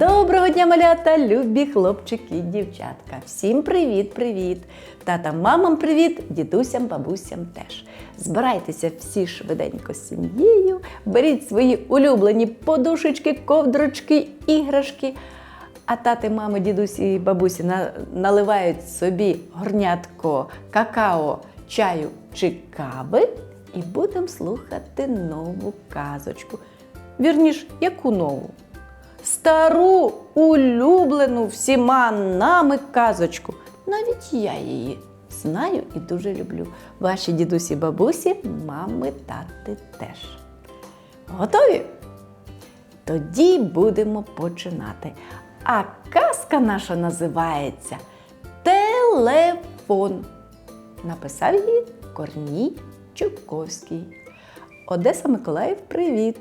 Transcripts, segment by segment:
Доброго дня, малята, любі хлопчики і дівчатка. Всім привіт-привіт! Татам, мамам привіт, дідусям, бабусям теж. Збирайтеся всі швиденько з сім'єю, беріть свої улюблені подушечки, ковдрочки, іграшки. А тати, мами, дідусі і бабусі на- наливають собі горнятко какао, чаю чи кави і будемо слухати нову казочку. Вірніш, яку нову? Стару, улюблену всіма нами казочку. Навіть я її знаю і дуже люблю. Ваші дідусі, бабусі, мами, тати теж. Готові? Тоді будемо починати. А казка наша називається Телефон. Написав її Корній Чуковський. Одеса Миколаїв, привіт!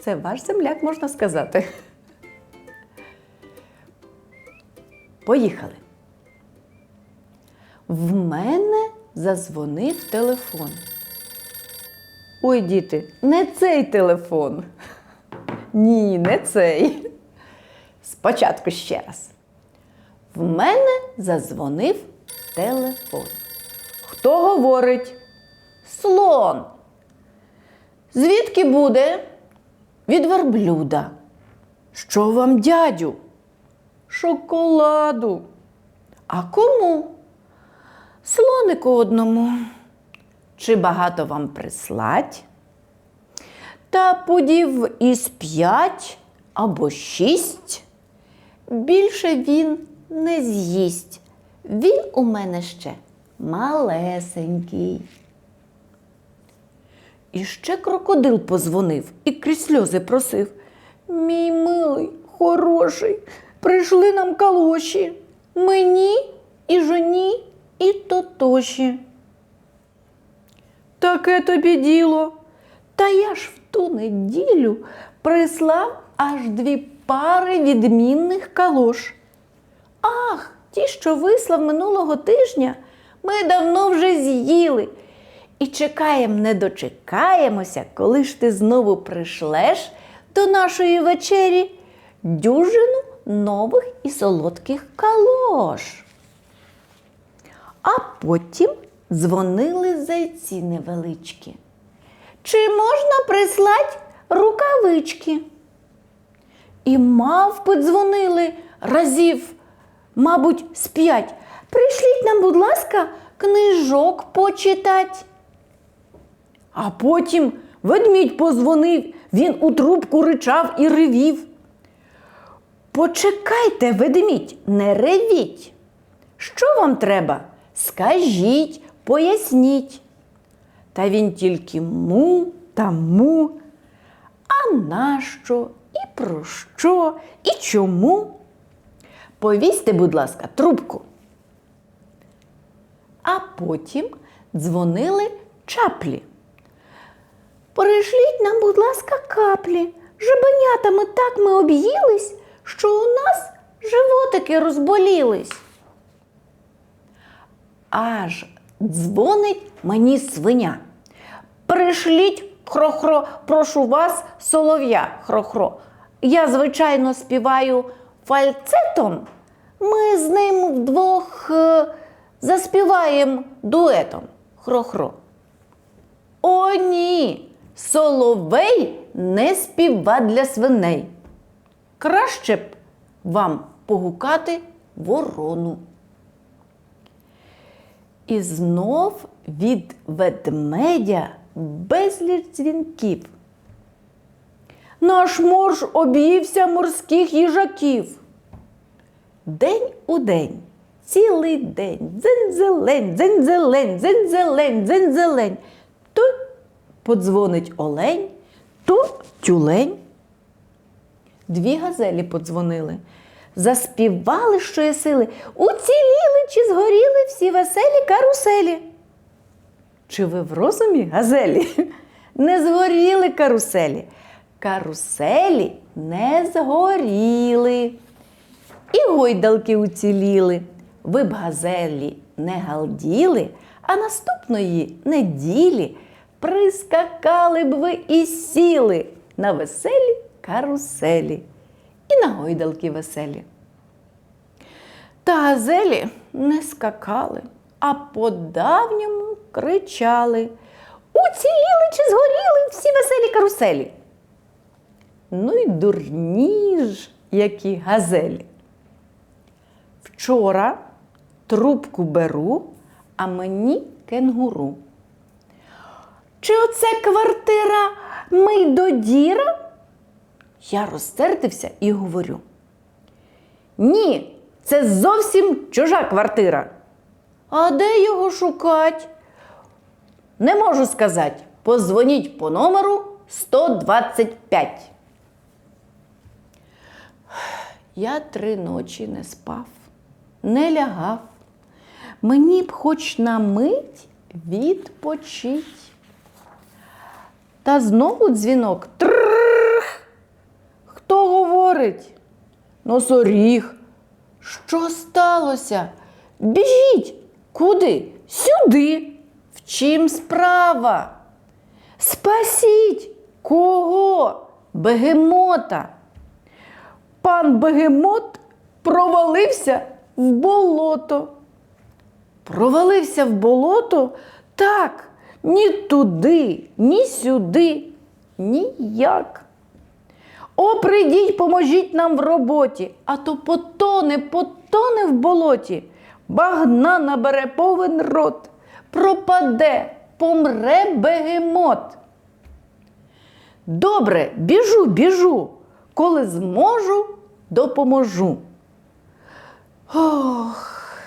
Це ваш земляк, можна сказати. Поїхали. В мене зазвонив телефон. Ой, діти, не цей телефон. Ні, не цей. Спочатку ще раз. В мене зазвонив телефон. Хто говорить? Слон. Звідки буде? Від верблюда. Що вам, дядю? Шоколаду. А кому? Слонику одному. Чи багато вам прислать? Та пудів із п'ять або шість. Більше він не з'їсть. Він у мене ще малесенький. І ще крокодил позвонив і крізь сльози просив. Мій милий, хороший, прийшли нам калоші. Мені і жоні, і тотоші. Таке тобі діло. Та я ж в ту неділю прислав аж дві пари відмінних калош. Ах, ті, що вислав минулого тижня, ми давно вже з'їли. І чекаєм, не дочекаємося, коли ж ти знову прийшлеш до нашої вечері дюжину нових і солодких калош. А потім дзвонили зайці невеличкі. Чи можна прислать рукавички? І мавпи дзвонили разів, мабуть, з п'ять. Пришліть нам, будь ласка, книжок почитать. А потім ведмідь позвонив, він у трубку ричав і ревів. Почекайте, ведмідь, не ревіть. Що вам треба? Скажіть, поясніть. Та він тільки му та му. А нащо? І про що? І чому? Повісьте, будь ласка, трубку. А потім дзвонили чаплі. Пришліть нам, будь ласка, каплі. Жабенятами так ми об'їлись, що у нас животики розболілись. Аж дзвонить мені свиня. Пришліть хро-хро, прошу вас, солов'я хро-хро. Я, звичайно, співаю фальцетом. Ми з ним вдвох е, заспіваємо дуетом хро-хро. О, ні! Соловей не співа для свиней. Краще б вам погукати ворону. І знов від ведмедя безліч дзвінків. Наш морж об'ївся морських їжаків. День у день, цілий день, дзень-зелень, дзень-зелень, дзень-зелень, дзень-зелень. То подзвонить олень, то тюлень. Дві газелі подзвонили. Заспівали, що є сили, уціліли чи згоріли всі веселі каруселі. Чи ви в розумі, газелі? Не згоріли каруселі. Каруселі не згоріли. І гойдалки уціліли. Ви б газелі не галділи, а наступної неділі прискакали б ви і сіли на веселі каруселі. і на гойдалки веселі. Та газелі не скакали, а по-давньому кричали. Уціліли чи згоріли всі веселі каруселі. Ну й дурні ж, які газелі. Вчора трубку беру, а мені кенгуру. Чи оце квартира Мийдодіра? Я розсердився і говорю. Ні, це зовсім чужа квартира. А де його шукать? Не можу сказати. Позвоніть по номеру 125. Я три ночі не спав, не лягав. Мені б хоч на мить відпочить. Та знову дзвінок. Тррррх. Говорить? Носоріг. Що сталося? Біжіть. Куди? Сюди. В чим справа? Спасіть. Кого? Бегемота. Пан Бегемот провалився в болото. Провалився в болото? Так, ні туди, ні сюди, ніяк. О, прийдіть, поможіть нам в роботі, а то потоне, потоне в болоті, багна набере повен рот, пропаде, помре бегемот. Добре, біжу, біжу, коли зможу, допоможу. Ох,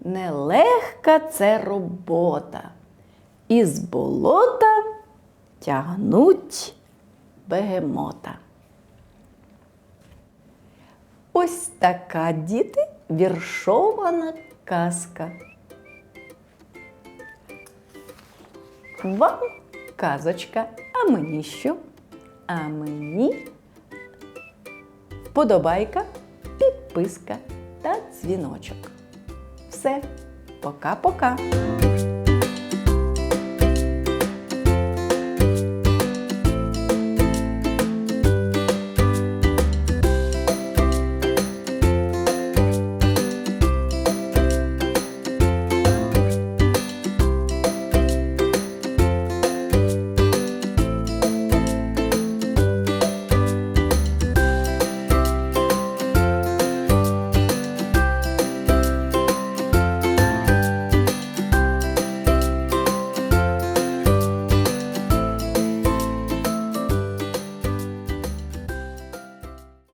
нелегка це робота. Із болота тягнуть бегемота. Ось така діти віршована казка. Вам казочка, а мені що? А мені вподобайка, підписка та дзвіночок. Все, пока-пока!